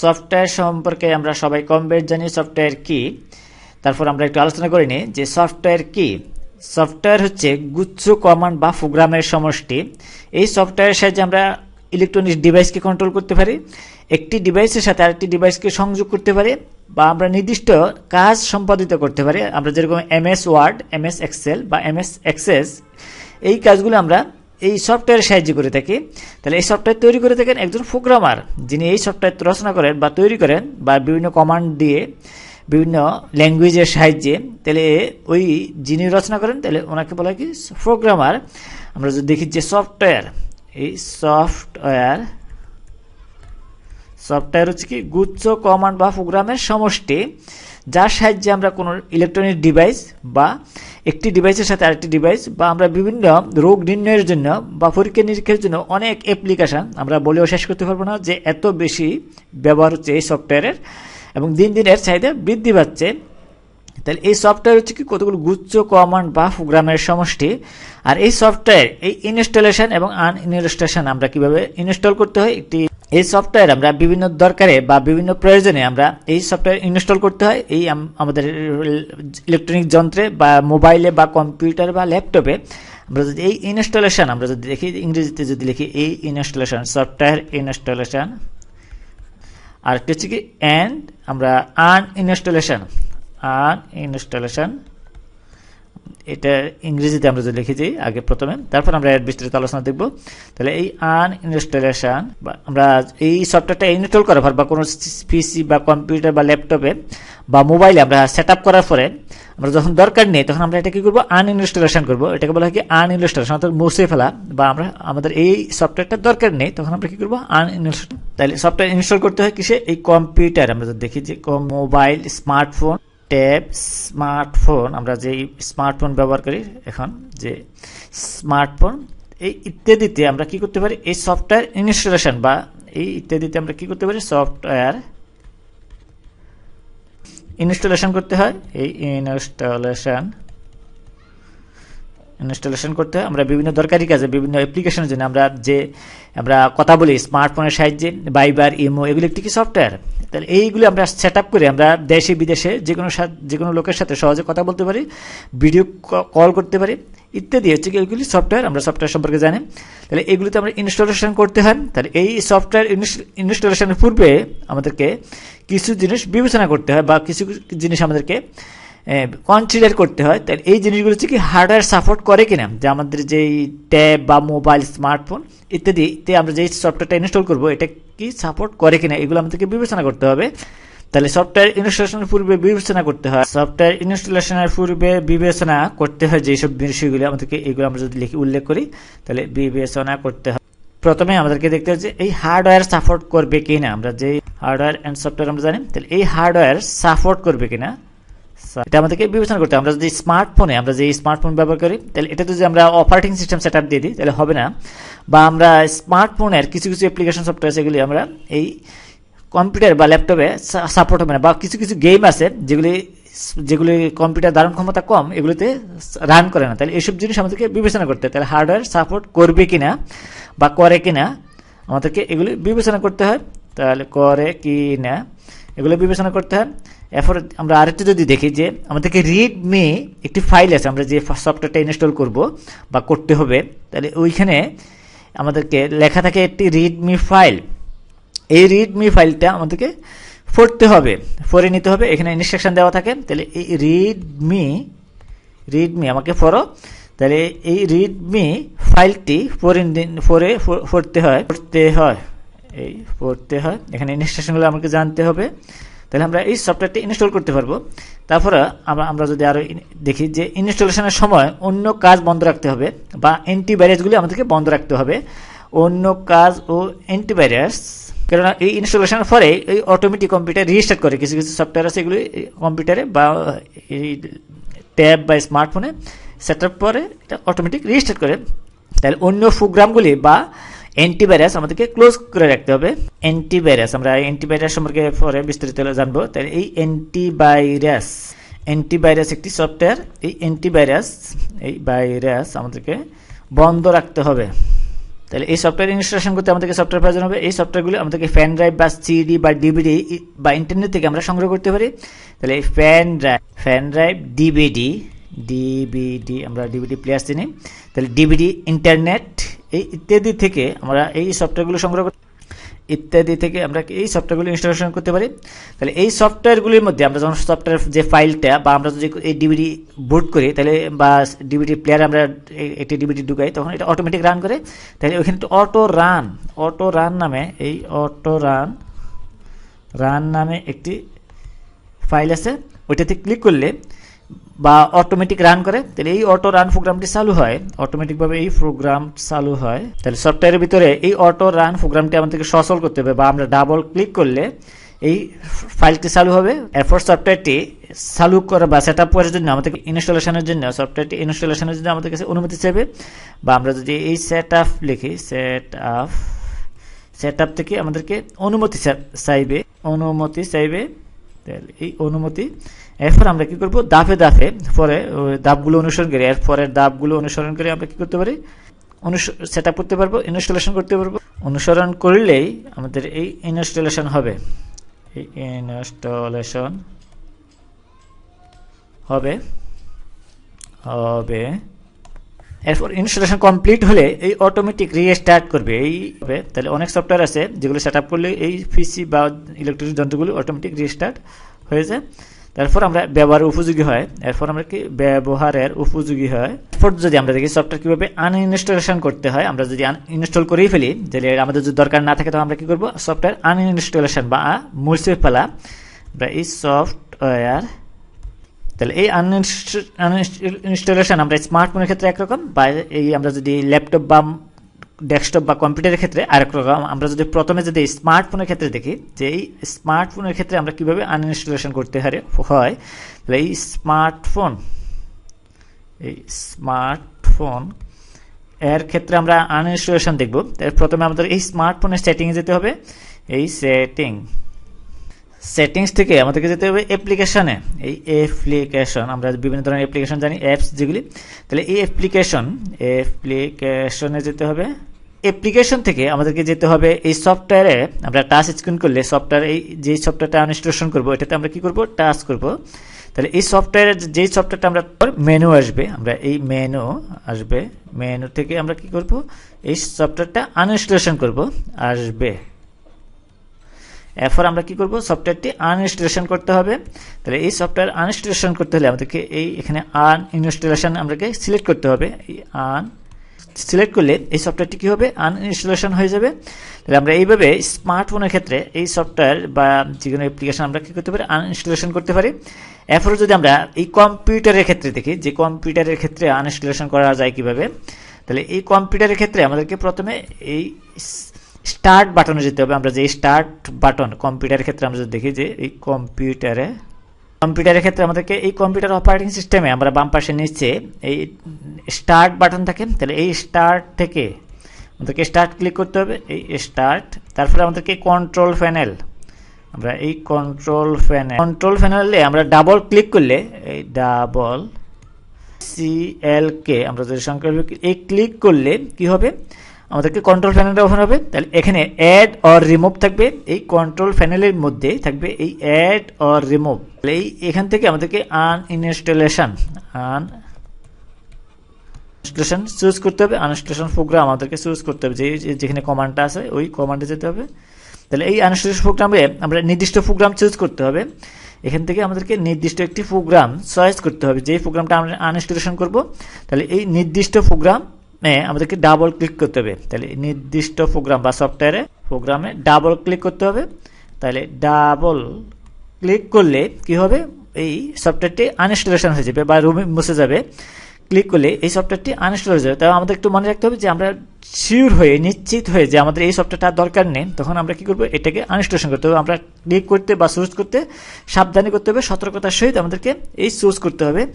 Software সম্পর্কে আমরা সবাই কম বেশ জানি, সফটওয়্যার কি? তারপর আমরা একটু আলোচনা করে নিই যে সফটওয়্যার কি? সফটওয়্যার হচ্ছে গুচ্ছ, কমান্ড বা প্রোগ্রামের সমষ্টি। এই সফটওয়্যারের সাহায্যে আমরা ইলেকট্রনিক্স ডিভাইসকে কন্ট্রোল করতে পারি, একটি ডিভাইসের সাথে আরেকটি ডিভাইসকে সংযোগ করতে পারি, বা আমরা নির্দিষ্ট কাজ সম্পাদিত করতে পারি। আমরা যেরকম এমএস ওয়ার্ড এমএস এক্সেল বা এমএস এক্সেস এই কাজগুলো আমরা এই সফটওয়্যারের সাহায্যে করে থাকি। তাহলে এই সফটওয়্যার তৈরি করে থাকেন একজন প্রোগ্রামার যিনি এই সফটওয়্যার রচনা করেন বা তৈরি করেন বা বিভিন্ন কমান্ড দিয়ে বিভিন্ন ল্যাঙ্গুয়েজের সাহায্যে। তাহলে ওই যিনি রচনা করেন, তাহলে ওনাকে বলা হয় কি? প্রোগ্রামার আমরা যদি দেখি যে সফটওয়্যার এই সফটওয়্যার সফটওয়্যার হচ্ছে কি? গুচ্ছ কমান্ড বা প্রোগ্রামের সমষ্টি, যার সাহায্যে আমরা কোনো ইলেকট্রনিক ডিভাইস বা একটি ডিভাইসের সাথে আরেকটি ডিভাইস বা আমরা বিভিন্ন রোগ নির্ণয়ের জন্য বা পরীক্ষা নিরীক্ষার জন্য অনেক অ্যাপ্লিকেশান আমরা বলেও শেষ করতে পারব না যে এত বেশি ব্যবহার হচ্ছে এই সফটওয়্যারের এবং দিন দিন এর চাহিদা বৃদ্ধি পাচ্ছে। তাহলে এই সফটওয়্যার হচ্ছে কি কতগুলো গুচ্ছ কমান্ড বা প্রোগ্রামের সমষ্টি। আর এই সফটওয়্যার এই ইনস্টলেশন এবং আন ইনস্টলেশন আমরা কীভাবে ইনস্টল করতে হয়? একটি এই সফটওয়্যার আমরা বিভিন্ন দরকারে বা বিভিন্ন প্রয়োজনে আমরা এই সফটওয়্যার ইনস্টল করতে হয়। এই আম- আমাদের ইলেকট্রনিক যন্ত্রে বা মোবাইলে বা কম্পিউটার বা ল্যাপটপে আমরা যদি এই ইনস্টলেশন আমরা যদি দেখি, ইংরেজিতে যদি লিখি, এই ইনস্টলেশন সফটওয়্যার ইনস্টলেশন আর হচ্ছে কি অ্যান্ড আমরা আন ইনস্টলেশন আন ইনস্টলেশন এটা ইংরেজিতে আমরা যদি লিখে লিখেছি আগে প্রথমে, তারপর আমরা এর বিস্তারিত আলোচনা দেখব। তাহলে এই আন ইনস্টলেশন বা আমরা এই সফটওয়্যারটা ইনস্টল করার পর বা কোনো পিসি বা কম্পিউটার বা ল্যাপটপে বা মোবাইলে আমরা সেট করার পরে আমরা যখন দরকার নেই, তখন আমরা এটা কী করব? আন ইনস্টলেশন করব। এটাকে বলা হয় কি? আন ইনস্টলেশন অর্থাৎ মুছে ফেলা বা আমরা, আমাদের এই সফটওয়্যারটা দরকার নেই, তখন আমরা কী করব? আন ইনস্টল তাহলে সফটওয়্যার ইনস্টল করতে হয় কিসে? এই কম্পিউটার আমরা যদি দেখি যে মোবাইল স্মার্টফোন ট্যাব, স্মার্টফোন, আমরা যে স্মার্টফোন ব্যবহার করি এখন, যে স্মার্টফোন, এই ইত্যাদিতে আমরা কি করতে পারি? এই সফটওয়্যার ইনস্টলেশন বা এই ইত্যাদিতে আমরা কি করতে পারি? সফটওয়্যার ইনস্টলেশন করতে হয়। এই ইনস্টলেশন ইনস্টলেশন করতে হয়। আমরা বিভিন্ন দরকারি কাজে, বিভিন্ন অ্যাপ্লিকেশনের জন্য আমরা যে, আমরা কথা বলি স্মার্টফোনের সাহায্যে বাইবার ইমো এগুলো একটি কি সফটওয়্যার তাহলে এইগুলো আমরা সেট আপ করে আমরা দেশে, বিদেশে যে কোনো যে কোনো লোকের সাথে সহজে কথা বলতে পারি ভিডিও কল করতে পারি, ইত্যাদি হচ্ছে কি এগুলি সফটওয়্যার আমরা সফটওয়্যার সম্পর্কে জানি। তাহলে এগুলিতে আমরা ইনস্টলেশন করতে হয়। তাহলে এই সফটওয়্যার ইনস্টলেশনের পূর্বে আমাদেরকে কিছু জিনিস বিবেচনা করতে হয় বা কিছু জিনিস আমাদেরকে কনসিডার করতে হয়। তাহলে এই জিনিসগুলো হচ্ছে কি হার্ডওয়্যার সাপোর্ট করে কিনা? যে আমাদের যেই ট্যাব বা মোবাইল স্মার্টফোন ইত্যাদিতে আমরা যেই সফটওয়্যারটা ইনস্টল করব, এটা কি সাপোর্ট করে কিনা? এগুলো আমাদেরকে বিবেচনা করতে হবে। তাহলে সফটওয়্যার ইনস্টলেশনের পূর্বে বিবেচনা করতে হয়। সফটওয়্যার ইনস্টলেশনের পূর্বে বিবেচনা করতে হয় যেসব বিষয়গুলো আমাদেরকে, এগুলো আমরা যদি লিখে, উল্লেখ করি, তাহলে বিবেচনা করতে হয়। প্রথমে আমাদেরকে দেখতে হচ্ছে এই হার্ডওয়্যার সাপোর্ট করবে কিনা? আমরা যে হার্ডওয়্যার অ্যান্ড সফটওয়্যার আমরা জানি, তাহলে এই হার্ডওয়্যার সাপোর্ট করবে কিনা? এটা আমাদেরকে বিবেচনা করতে আমরা যদি স্মার্টফোনে আমরা যে স্মার্টফোন ব্যবহার করি, তাহলে এটা যদি আমরা অপারেটিং সিস্টেম সেট আপ দিয়ে দিই, তাহলে হবে না। বা আমরা স্মার্টফোনের কিছু কিছু অ্যাপ্লিকেশন সফটওয়্যার সেগুলি আমরা এই কম্পিউটার বা ল্যাপটপে সাপোর্ট হবে না। বা কিছু কিছু গেম আছে, যেগুলি যেগুলি কম্পিউটার ধারণ ক্ষমতা কম, এগুলিতে রান করে না। তাহলে এইসব জিনিস আমাদেরকে বিবেচনা করতে তাহলে হার্ডওয়্যার সাপোর্ট করবে কি না বা করে কিনা, আমাদেরকে এগুলি বিবেচনা করতে হয়। তাহলে করে কি না এগুলো বিবেচনা করতে হয়। এরপর আমরা আরেকটু যদি দেখি যে আমাদেরকে রিডমি একটি ফাইল আছে, আমরা যে সফটওয়্যারটা ইনস্টল করব বা করতে হবে, তাহলে ওইখানে আমাদেরকে লেখা থাকে একটি রিডমি ফাইল এই রিডমি ফাইলটা আমাদেরকে পড়তে হবে, পড়ে নিতে হবে, এখানে ইনস্ট্রাকশন দেওয়া থাকে। তাহলে এই রিডমি রিডমি আমাকে পড়ো। তাহলে এই রিডমি ফাইলটি পড়ে পড়ে, পড়তে হয় পড়তে হয়, এই পড়তে হয়। এখানে ইনস্ট্রাকশনগুলো আমাকে জানতে হবে। তাহলে আমরা এই সফটওয়্যারটি ইনস্টল করতে পারব। তারপরে আমরা আমরা যদি আরও দেখি যে ইনস্টলেশনের সময় অন্য কাজ বন্ধ রাখতে হবে বা অ্যান্টিভাইরাসগুলি আমাদেরকে বন্ধ রাখতে হবে। অন্য কাজ ও অ্যান্টিভাইরাস কেননা এই ইনস্টলেশনের পরে এই অটোমেটিক কম্পিউটার রিস্টার্ট করে। কিছু কিছু সফটওয়্যার আছে এগুলি কম্পিউটারে বা এই ট্যাব বা স্মার্টফোনে সেট আপ করে, এটা অটোমেটিক রিস্টার্ট করে। তাহলে অন্য প্রোগ্রামগুলি বা অ্যান্টিভাইরাস আমাদেরকে ক্লোজ করে রাখতে হবে। অ্যান্টিভাইরাস আমরা অ্যান্টিভাইরাস সম্পর্কে পরে বিস্তারিত জানব। তাহলে এই অ্যান্টিভাইরাস অ্যান্টিভাইরাস একটি সফটওয়্যার এই অ্যান্টিভাইরাস এই ভাইরাস আমাদেরকে বন্ধ রাখতে হবে। তাহলে এই সফটওয়্যার ইনস্টলেশন করতে আমাদেরকে সফটওয়্যার প্রয়োজন হবে। এই সফটওয়্যারগুলো আমাদেরকে ফ্যান ড্রাইভ বা সিডি বা ডিভিডি বা ইন্টারনেট থেকে আমরা সংগ্রহ করতে পারি। তাহলে এই pen drive pen drive DVD DVD আমরা ডিভিডি প্লেয়ার চিনি। তাহলে ডিভিডি ইন্টারনেট এই ইত্যাদি থেকে আমরা এই সফটওয়্যারগুলো সংগ্রহ ইত্যাদি থেকে আমরা এই সফটওয়্যারগুলো ইনস্টলেশন করতে পারি। তাহলে এই সফটওয়্যারগুলির মধ্যে আমরা যখন সফটওয়্যার যে ফাইলটা বা আমরা যদি এই ডিভিডি বুট করি, তাহলে বা ডিভিডি প্লেয়ারে আমরা একটি ডিভিডি ঢুকাই, তখন এটা অটোমেটিক রান করে। তাহলে ওখানে অটো রান অটো রান নামে এই অটো রান রান নামে একটি ফাইল আছে। ওইটাতে ক্লিক করলে বা অটোমেটিক রান করে, তাহলে এই অটো রান প্রোগ্রামটি চালু হয়। অটোমেটিকভাবে এই প্রোগ্রাম চালু হয়। তাহলে সফটওয়্যারের ভিতরে এই অটো রান প্রোগ্রামটি আমাদেরকে সচল করতে হবে বা আমরা ডাবল ক্লিক করলে এই ফাইলটি চালু হবে। এরপর সফটওয়্যারটি চালু করা বা সেট আপ করার জন্য আমাদের ইনস্টলেশনের জন্য সফটওয়্যারটি ইনস্টলেশনের জন্য আমাদের কাছে অনুমতি চাইবে। বা আমরা যদি এই সেট আপ লিখি সেট আপ সেট আপ থেকে আমাদেরকে অনুমতি চাইবে অনুমতি চাইবে। এই অনুমতি। এরপর আমরা কি করব? দাফে দাফে পরে ওই ধাপগুলো অনুসরণ করে। এর পরের ধাপগুলো অনুসরণ করে আমরা কি করতে পারি? সেট আপ করতে পারব ইনস্টলেশন করতে পারব। অনুসরণ করলেই আমাদের এই ইনস্টলেশন হবে। এই ইনস্টলেশন হবে হবে এরপর ইনস্টলেশন কমপ্লিট হলে এই অটোমেটিক রিস্টার্ট করবে। এই তাহলে অনেক সফটওয়্যার আছে যেগুলো সেট করলে এই পিসি বা ইলেকট্রনিক যন্ত্রগুলো অটোমেটিক রিস্টার্ট হয়ে যায়। তারপর আমরা ব্যবহারের উপযোগী হয়। এরপর আমরা কি? ব্যবহারের উপযোগী হয়। এরপর যদি আমরা দেখি সফটওয়্যার কীভাবে আনইনস্টলেশন করতে হয়, আমরা যদি ইনস্টল করেই ফেলি, তাহলে আমাদের যদি দরকার না থাকে, তখন আমরা কি করব? সফটওয়্যার আনইনস্টলেশন বা মুছে ফেলা। আমরা এই সফটওয়্যার তাহলে এই আনইনস্টলেশন আমরা স্মার্টফোনের ক্ষেত্রে একরকম বা এই আমরা যদি ল্যাপটপ বা ডেস্কটপ বা কম্পিউটারের ক্ষেত্রে আরেক রকম। আমরা যদি প্রথমে যদি স্মার্টফোনের ক্ষেত্রে দেখি যে এই স্মার্টফোনের ক্ষেত্রে আমরা কীভাবে আনইনস্টলেশন করতে হারে হয়, তাহলে এই স্মার্টফোন এই স্মার্টফোন এর ক্ষেত্রে আমরা আনইনস্টলেশন দেখব। প্রথমে আমাদের এই স্মার্টফোনের সেটিংয়ে যেতে হবে। এই সেটিং সেটিংস থেকে আমাদেরকে যেতে হবে অ্যাপ্লিকেশানে এই অ্যাপ্লিকেশন আমরা বিভিন্ন ধরনের অ্যাপ্লিকেশন জানি অ্যাপস যেগুলি। তাহলে এই অ্যাপ্লিকেশন অ্যাপ্লিকেশনে যেতে হবে। অ্যাপ্লিকেশন থেকে আমাদেরকে যেতে হবে এই সফটওয়্যারে আমরা টাচ স্ক্রিন করলে সফটওয়্যার এই যে সফটওয়্যারটা আনইনস্টলেশন করব, এটাতে আমরা কি করব? টাচ করব। তাহলে এই সফটওয়্যারের যেই সফটওয়্যারটা আমরা মেনু আসবে। আমরা এই মেনু আসবে। মেনু থেকে আমরা কি করব? এই সফটওয়্যারটা আনইনস্টলেশন করব। আসবে। এরপর আমরা কি করব? সফটওয়্যারটি আনইনস্টলেশন করতে হবে। তাহলে এই সফটওয়্যার আনইনস্টলেশন করতে হলে আমাদেরকে এই এখানে আন ইনস্টলেশন আমাদেরকে সিলেক্ট করতে হবে। এই আন সিলেক্ট করলে এই সফটওয়্যারটি কী হবে? আনইনস্টলেশন হয়ে যাবে। তাহলে আমরা এইভাবে স্মার্টফোনের ক্ষেত্রে এই সফটওয়্যার বা যে কোনো অ্যাপ্লিকেশন আমরা কী করতে পারি? আনইনস্টলেশন করতে পারি। এরপরে যদি আমরা এই কম্পিউটারের ক্ষেত্রে দেখি, যে কম্পিউটারের ক্ষেত্রে আনইনস্টলেশন করা যায় কীভাবে? তাহলে এই কম্পিউটারের ক্ষেত্রে আমাদেরকে প্রথমে এই স্টার্ট বাটনে যেতে হবে। আমরা যে স্টার্ট বাটন কম্পিউটারের ক্ষেত্রে আমরা যদি দেখি যে এই কম্পিউটারে কম্পিউটারের ক্ষেত্রে আমাদেরকে এই কম্পিউটার অপারেটিং সিস্টেমে আমরা বাম পাশে নিচে এই স্টার্ট বাটন থাকে, তাহলে এই স্টার্ট থেকে আমাদেরকে স্টার্ট ক্লিক করতে হবে, এই স্টার্ট তারপরে আমাদেরকে কন্ট্রোল প্যানেল আমরা এই কন্ট্রোল প্যানেল কন্ট্রোল প্যানেলে আমরা ডাবল ক্লিক করলে এই ডাবল সিএল কে আমরা যদি সংখ্যা এই ক্লিক করলে কি হবে? আমাদেরকে কন্ট্রোল প্যানেলটা ওপেন হবে। তাহলে এখানে অ্যাড অর রিমুভ থাকবে। এই কন্ট্রোল প্যানেলের মধ্যে থাকবে এই অ্যাড অর রিমুভ তাহলে এই এখান থেকে আমাদেরকে আন ইনস্টলেশন আন ইনস্টলেশন চুজ করতে হবে। আনস্টলেশন প্রোগ্রাম আমাদেরকে চুজ করতে হবে। যে যেখানে কমান্ডটা আছে, ওই কমান্ডে যেতে হবে। তাহলে এই আনস্টলেশন প্রোগ্রামে আমরা নির্দিষ্ট প্রোগ্রাম চুজ করতে হবে। এখান থেকে আমাদেরকে নির্দিষ্ট একটি প্রোগ্রাম চয়েস করতে হবে। যেই প্রোগ্রামটা আমরা আনইনস্টলেশন করব, তাহলে এই নির্দিষ্ট প্রোগ্রাম আমাদেরকে ডাবল ক্লিক করতে হবে। তাহলে নির্দিষ্ট প্রোগ্রাম বা সফটওয়্যারে প্রোগ্রামে ডাবল ক্লিক করতে হবে। তাহলে ডাবল ক্লিক করলে কি হবে? এই সফটওয়্যারটি আনইনস্টলেশন হয়ে যাবে বা রুমে মুছে যাবে। ক্লিক করলে এই সফটওয়্যারটি আনইনস্টল হয়ে যাবে। তাই আমাদের একটু মনে রাখতে হবে যে আমরা শিওর হয়ে, নিশ্চিত হয়ে যে আমাদের এই সফটওয়্যারটা দরকার নেই, তখন আমরা কি করব? এটাকে আনইনস্টলেশন করতে হবে। আমরা ক্লিক করতে বা চুজ করতে সাবধানে করতে হবে। সতর্কতার সহিত আমাদেরকে এই চুজ করতে হবে।